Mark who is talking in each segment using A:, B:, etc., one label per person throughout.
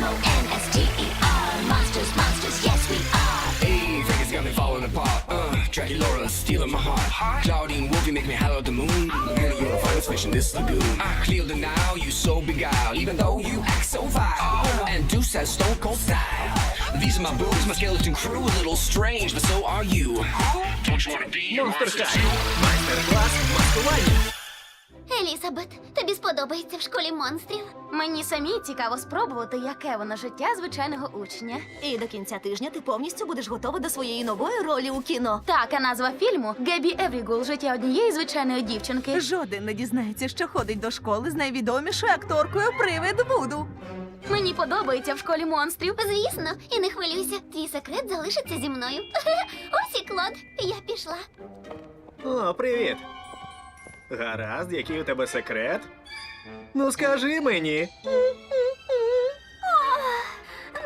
A: M-O-N-S-T-E-R. E Monsters, monsters, yes we are.
B: Hey, Vegas got me falling apart. Uh, Dracula stealing my heart. Claudine Wolfie make me holler at the moon. Girl, you're the finest fish in this lagoon. I clear the now, you so beguiled. Even though you act so vile. And Deuce has stone cold style. These are my boobs, my skeleton crew. A little strange, but so are you. Don't you wanna be a
C: Монстр
B: monster
C: Хай.
B: too?
C: Майстер-клас маскування.
A: Елізабет, тобі сподобається в школі монстрів?
D: Мені самі цікаво спробувати, яке воно життя звичайного учня.
E: І до кінця тижня ти повністю будеш готова до своєї нової ролі у кіно.
D: Так, а назва фільму Гебі Еврігул життя однієї звичайної дівчинки.
F: Жоден не дізнається, що ходить до школи з найвідомішою акторкою привид Вуду.
D: Мені подобається в школі монстрів.
A: Звісно, і не хвилюйся, твій секрет залишиться зі мною. Ось і Клод, я пішла.
C: О, привіт. Гаразд, який у тебе секрет? Ну скажи мені.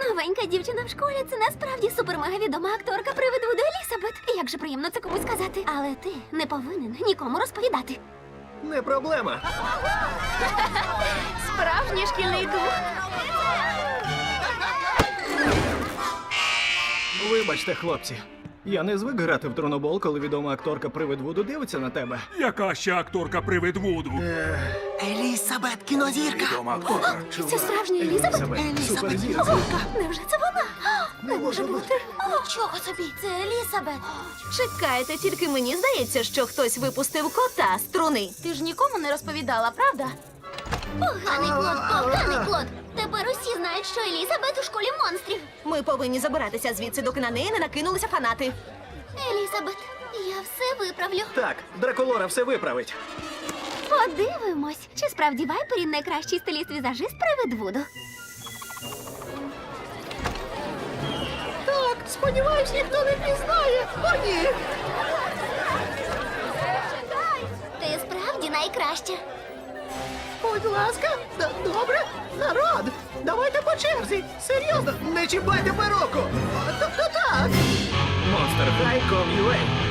A: Новенька дівчина в школі це насправді супермега відома акторка привид Вуду Елізабет. Як же приємно це комусь сказати. Але ти не повинен нікому розповідати.
C: Не проблема.
D: Справжній шкільний дух.
C: Вибачте, хлопці. Я не звик грати в тронобол, коли відома акторка привид Вуду дивиться на тебе.
G: Яка ще акторка привид Вуду?
C: Елізабет, кінозірка.
G: Відома акторка.
A: Це справжня Елізабет?
C: Суперзірка.
A: Невже це вона? Не може бути. Нічого собі, це Елізабет.
E: Чекайте, тільки мені здається, що хтось випустив кота з труни.
D: Ти ж нікому не розповідала, правда?
A: Поганий Клод, поганий що Елізабет у школі монстрів.
E: Ми повинні забиратися звідси, доки на неї не накинулися фанати.
A: Елізабет, я все виправлю.
C: Так, Драколора все виправить.
A: Подивимось, чи справді Вайперін найкращий стиліст-візажист привид Вуду.
C: Так, сподіваюсь, ніхто не пізнає. О, ні.
A: Ти справді найкраща.
C: Будь ласка, Д добре, народ. Давайте по черзі. Серйозно, не чіпайте пероку. Тобто так. Monsterfly.com.ua